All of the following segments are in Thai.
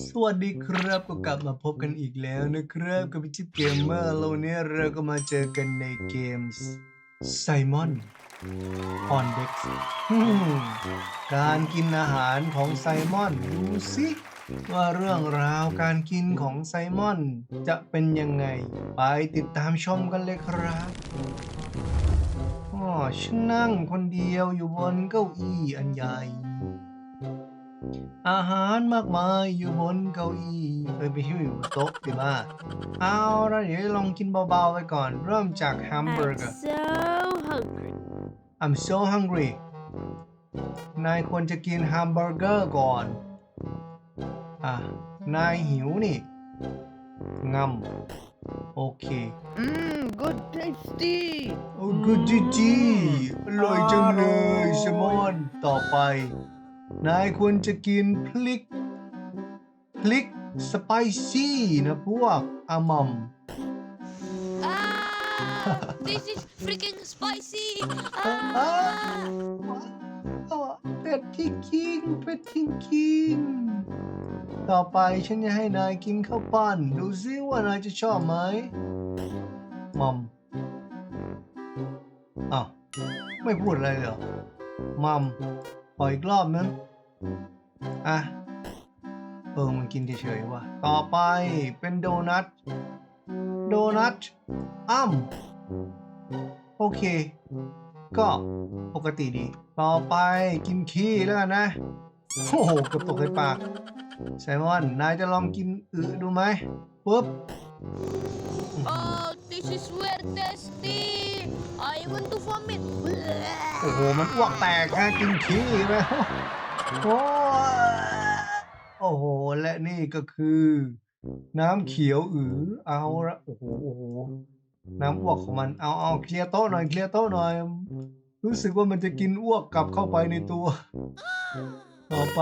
สวัสดีครับก็กลับมาพบกันอีกแล้วนะครับกับพี่จิ๊บเกมเมอร์แล้ววันนี้เราก็มาเจอกันในเกมไซมอนออนเด็กการกินอาหารของไซมอนดูสิว่าเรื่องราวการกินของไซมอนจะเป็นยังไง ไปติดตามชมกันเลยครับอ๋อฉันนั่งคนเดียวอยู่บนเก้าอี้อันใหญ่ อาหารมากมายอยู่บนเก้าอี้เอ้ยไม่ใช่อยู่บนโต๊ะดีมากเอาละเดี๋ยวลองกินเบาๆไปก่อน เริ่มจากแฮมเบอร์ I'm เกอร์ so hungry. I'm so hungry นายควรจะกินแฮมเบอร์เกอร์ก่อน อะ นายหิวนี่งำโอเค Mmm, good tasty. โอ้กูจีจีอร่อยจังเลยแซลมอนต่อไป นายควรจะกินพริกพริกสไปซี่นะพวกอามัม Ah, this is freaking spicy. อ่า Ah. อ่าเป็ดที่คิงเป็ดที่คิงต่อไปฉันจะให้นายกินข้าวปั้น ดูซิว่านายจะชอบไหมมัมอ้าวไม่พูดอะไรเลยเหรอมัม ขออีกรอบนึงอะเออมันกินเฉยๆว่ะ ต่อไปเป็นโดนัท โดนัทอ้ำโอเค ก็ปกติดี ต่อไปกินขี้แล้วกันนะ โอ้โหกระตกในปากไซมอน นายจะลองกินอึดูไหมปุ๊บ Oh, this is very tasty. I want to vomit. โอ้โห มันอ้วกแตกฮะกินขี้แล้วโอ้โอ้โห และนี่ก็คือ น้ำเขียวอือเอาละโอ้โหโอ้โหน้ำอ้วกของมันเอาเอาเคลียร์โต๊ะหน่อยเคลียร์โต๊ะหน่อย รู้สึกว่ามันจะกินอ้วกกลับเข้าไปในตัว ต่อไป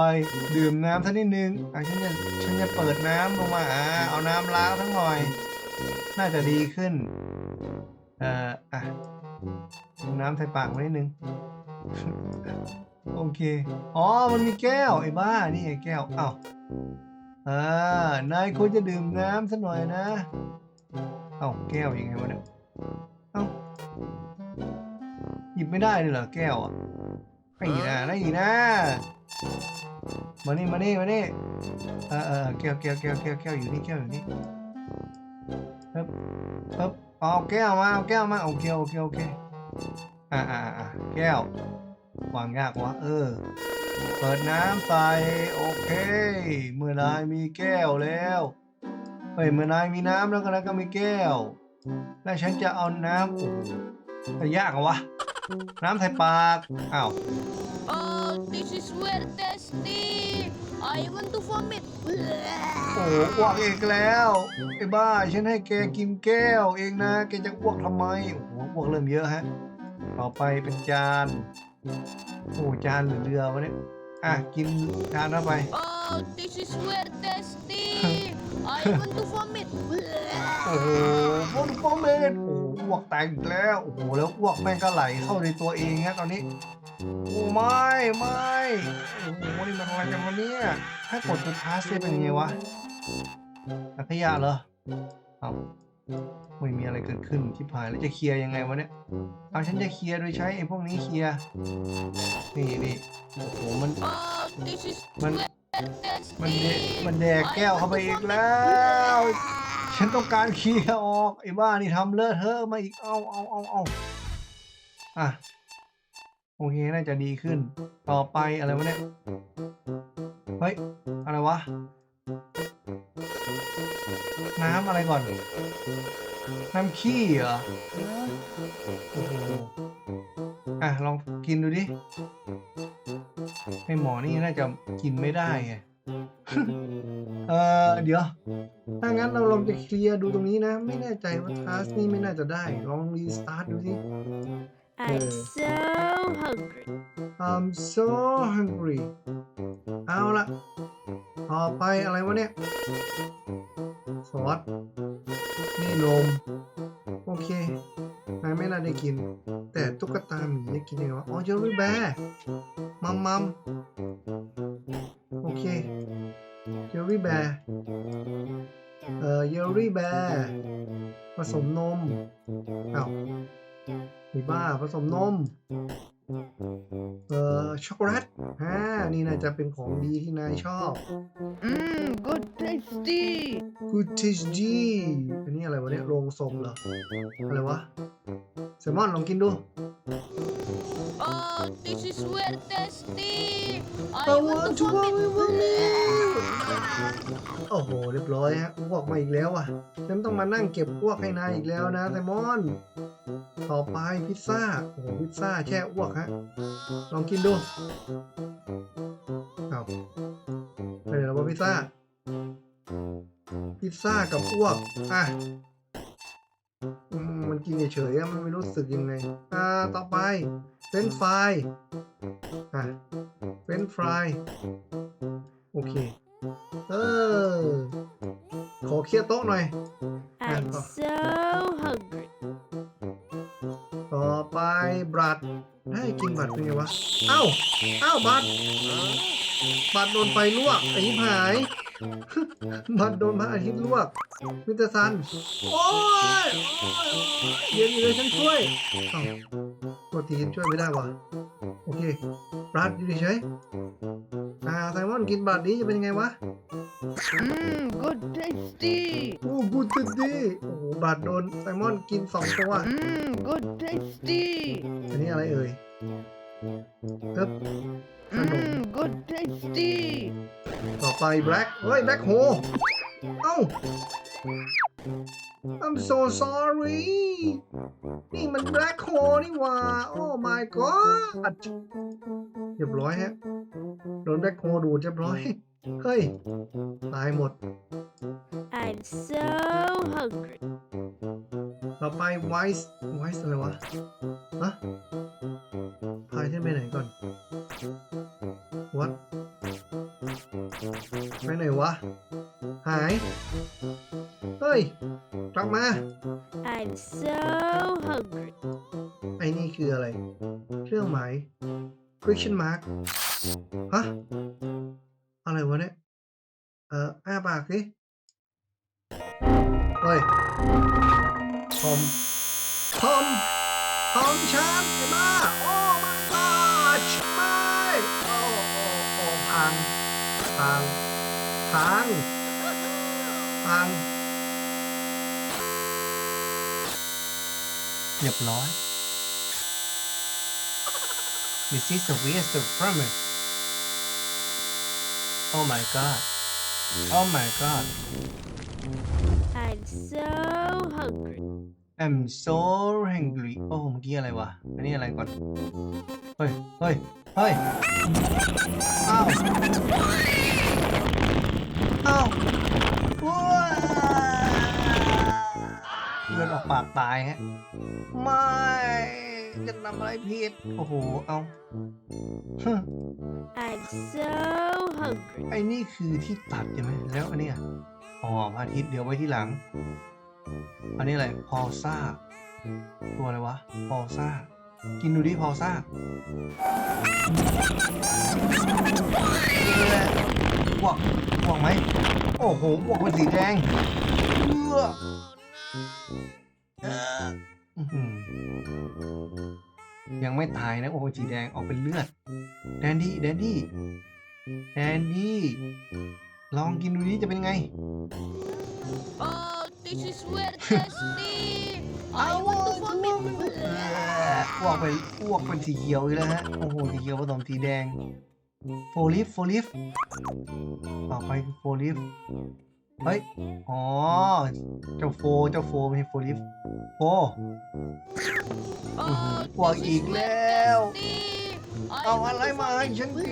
ดื่มน้ำสักนิดนึงอะฉันจะฉันจะเปิดน้ำลงมาอ่าเอาน้ำล้างทั้งหน่อย น่าจะดีขึ้น เอ่ออะน้ำใส่ปากมานิดนึงโอเค อ๋อ มันมีแก้วไอ้บ้า นี่ไงแก้วอ้าวอ่านายควรจะดื่มน้ำสักหน่อยนะ เอ้าแก้วยังไงวะเนี่ย เอ้าหยิบไม่ได้เลยเหรอแก้วอะไอีกนะไอีกนะ มานี่มานี่มานี่เออเออแก้วแก้วแก้วแก้วแก้วอยู่นี่แก้วอยู่นี่ปึ๊บปึ๊บเอาแก้วมาเอาแก้วมาโอเคโอเคโอเคอ่าอ่าอ่าแก้ววางยากวะเออ เปิดน้ำใส่โอเคเมื่อนายมีแก้วแล้วเฮ้ยเมื่อนายมีน้ำแล้วก็นายก็มีแก้ว แล้วฉันจะเอาน้ำโอ้โหแต่ยากเหรอวะ น้ำใส่ปากอ้าว this is very tasty. I want to vomit. โอ้โหอ้วกอีกแล้วไอ้บ้าฉันให้แกกินแก้ว เองนะแกจะอ้วกทำไมโอ้โหอ้วกเริ่มเยอะฮะ ต่อไปเป็นจานโอ้จานหรือเรือวะเนี่ยอะกินจานเข้าไป Oh, this is very tasty. I want to vomit. โอ้โหฟอนฟอมเมนโอ้โหอ้วกแตกอีกแล้วโอ้โหแล้วอ้วกแม่งก็ไหลเข้าในตัวเองฮะตอนนี้ โอ้ไม่ไม่โอ้โหนี่มันอะไรกันวะเนี่ยถ้ากดตัวพาสเป็นยังไงวะอัขยะเหรอเอาไม่มีอะไรเกิดขึ้นที่ผ่ายแล้วจะเคลียร์ยังไงวะเนี่ยเอาฉันจะเคลียร์โดยใช้ไอ้พวกนี้เคลียร์นี่นี่โอ้โหมันมันมันเดมันแดกแก้วเข้าไปอีกแล้ว ฉันต้องการเคลียร์ออกไอ้บ้านี่ทำเลอะเทอะมาอีกเอาเอาเอาเอาอะ โอเค น่าจะดีขึ้น ต่อไปอะไรวะเนี่ย เฮ้ย อะไรวะ น้ำอะไรก่อน น้ำขี้เหรอโอ้โหอะ ลองกินดูดิไอหมอนี่น่าจะกินไม่ได้ไงเออเดี๋ยว ถ้างั้นเราลองจะเคลียร์ดูตรงนี้นะ ไม่แน่ใจว่าทัสนี่ไม่น่าจะได้ ลองรีสตาร์ทดูสิ I'm so hungry. I'm so hungry เอาละต่อไปอะไรวะเนี่ย ซอส นี่นม โอเคนายไม่น่าได้กิน แต่ตุ๊กตาหมีได้กินยังไงวะอ๋อเจอรี่แบร์มัมมัม โอเคเยลลี่แบร์เอ่อเยลลี่แบร์ผสมนมอ้าว มีบ้าผสมนม เอ่อ ช็อกโกแลตฮ่านี่น่าจะเป็นของดีที่นายชอบ Mmm, good tasty. Good taste G อันนี้อะไรวะเนี่ยโรงศพเหรอ อะไรวะแซลมอนลองกินดู Oh, this is very tasty. I, I want, want to to vomit. vomit. โอ้โห เรียบร้อยฮะอ้วกมาอีกแล้วอะ ฉันต้องมานั่งเก็บอ้วกให้นายอีกแล้วนะไซมอน ต่อไปพิซซ่า โอ้โหพิซซ่าแช่อ้วกฮะ ลองกินดูเอาไปไหนแล้ววะพิซซ่า พิซซ่ากับอ้วก อะอืมมันกินเฉยๆอะมันไม่รู้สึกยังไง อ่า ต่อไปเป็นไฟรายอะเป็นฟราย โอเค เออ ขอเคลียร์โต๊ะหน่อย I'm Oh. so hungry. ่อไปบัตรให้กินบัตรเป็นไงวะเอ้าเอ้าบัตรบัตรโดนไฟลวกไอ้ิหาย บัตรโดนพระอาทิตย์ลวกมิตรซัน โอ้ยโอ้ยเย็นเลยฉันช่วยเอ้าตัวทีนช่วยไม่ได้วะโอเคบัตรอยู่เฉยๆอ่าไซมอนกินบัตรนี้จะเป็นยังไงวะ Mmm, good tasty. โอ้กูจะดีโอ้โหบาดโดนไซมอนกินสองตัว Mmm, good tasty. อันนี้อะไรเอ่ยเอ๊บขนม Mmm, good tasty. ต่อไปแบล็คเฮ้ยแบล็คโฮเอ้า I'm so sorry นี่มันแบล็คโฮนี่หว่า โอ้ my god เรียบร้อยฮะ โดนแบล็คโฮดูดเรียบร้อย เฮ้ย ตายหมด I'm so hungry. ต่อไปไวส์ไวส์อะไรวะฮะพายฉันไปไหนก่อนวัดไปไหนวะ หาย เฮ้ย กลับมา I'm so hungry. ไอ้นี่คืออะไร เครื่องหมาย question mark ฮะ อะไรวะเนี่ย เอ่ออ้าปากสิเฮ้ยทอมทอมทอมฉันไอ้บ้าโอ้ my god ไม่โอ้โอ้โอ้พังพังพังพังเรียบร้อย This is the weirdest premise Oh my god Oh my god I'm so hungry. I'm so hungry โอ้เมื่อกี้อะไรวะ อันนี้อะไรก่อน เฮ้ย เฮ้ย เฮ้ย อ้าว อ้าวว้าเลือดออกปากตายฮะ ไม่ จะทำอะไรผิด โอ้โห เอาฮึ I'm so hungry. ไอ้นี่คือที่ตัดใช่ไหม แล้วอันเนี้ยอ๋อพระอาทิตย์เดี๋ยวไว้ที่หลัง อันนี้อะไร พอซ่า ตัวอะไรวะ พอซ่า กินดูดิพอซ่าอ้วกอ้วกไหม โอ้โหอ้วกเป็นสีแดงเอื้อ ยังไม่ตายนะโอ้โหสีแดงออกเป็นเลือด แดนดี้แดนดี้แดนดี้ลองกินดูดิจะเป็นไง Oh, this is very tasty. I want to vomit. อ้วกไปอ้วกเป็นสีเขียวอีกแล้วฮะโอ้โหสีเขียวผสมสีแดงโฟลิฟโฟลิฟต่อไปคือโฟลิฟ เฮ้ย อ๋อ เจ้าโฟ เจ้าโฟไม่ใช่โฟลิฟโฟ Oh, Wag this is very iglew. tasty. I เอา want อะไร to มาให้ vomit. ฉันกิน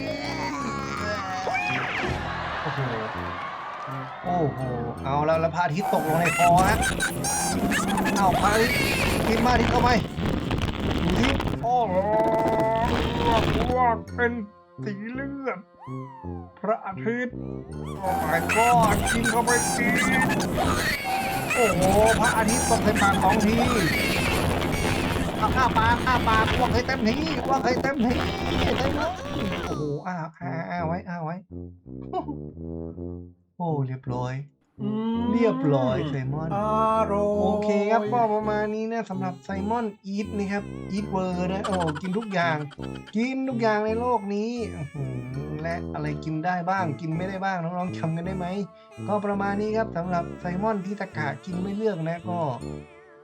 โอ้โห โอ้โห เอาแล้วแล้วพระอาทิตย์ตกลงในคอฮะเอาพระอาทิตย์กินมาอาทิตย์เข้าไปดูสิโอ้โหอ้วกอ้วกเป็น สีเลือด พระอาทิตย์โอ้ my god กินเข้าไปกินโอ้โห พระอาทิตย์ตกใส่ปากสองทีเอาอ้าปลาข้าปลากอ้วกให้เต็มที่พวกให้เต็มที่เต็มเลยโอ้โหอ้าอ้าวไว้อ้าไว้ โอ้เรียบร้อย เรียบร้อยไซมอนอร่อยโอเคครับก็ประมาณนี้นะสำหรับไซมอนอีทนะครับอีทเวอร์นะโอ้กินทุกอย่าง กินทุกอย่างในโลกนี้อื้อหือและอะไรกินได้บ้าง กินไม่ได้บ้างน้องๆจำกันได้ไหมก็ประมาณนี้ครับสำหรับไซมอนที่ตะกะกินไม่เลือกนะก็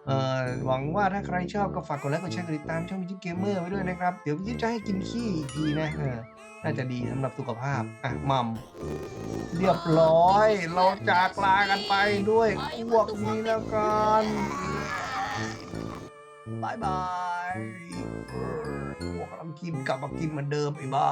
เอ่อหวังว่าถ้าใครชอบก็ฝากกดไลค์กดแชร์กดติดตามช่องวิจิเกมเมอร์ไว้ด้วยนะครับ เดี๋ยววิจิจะให้กินขี้อีกทีนะเออ น่าจะดีสำหรับสุขภาพ อะมัมเรียบร้อย เราจากลากันไปด้วยพวกนี้แล้วกันบายบายพวกน้ำกินกลับมากินเหมือนเดิมไอ้บ้า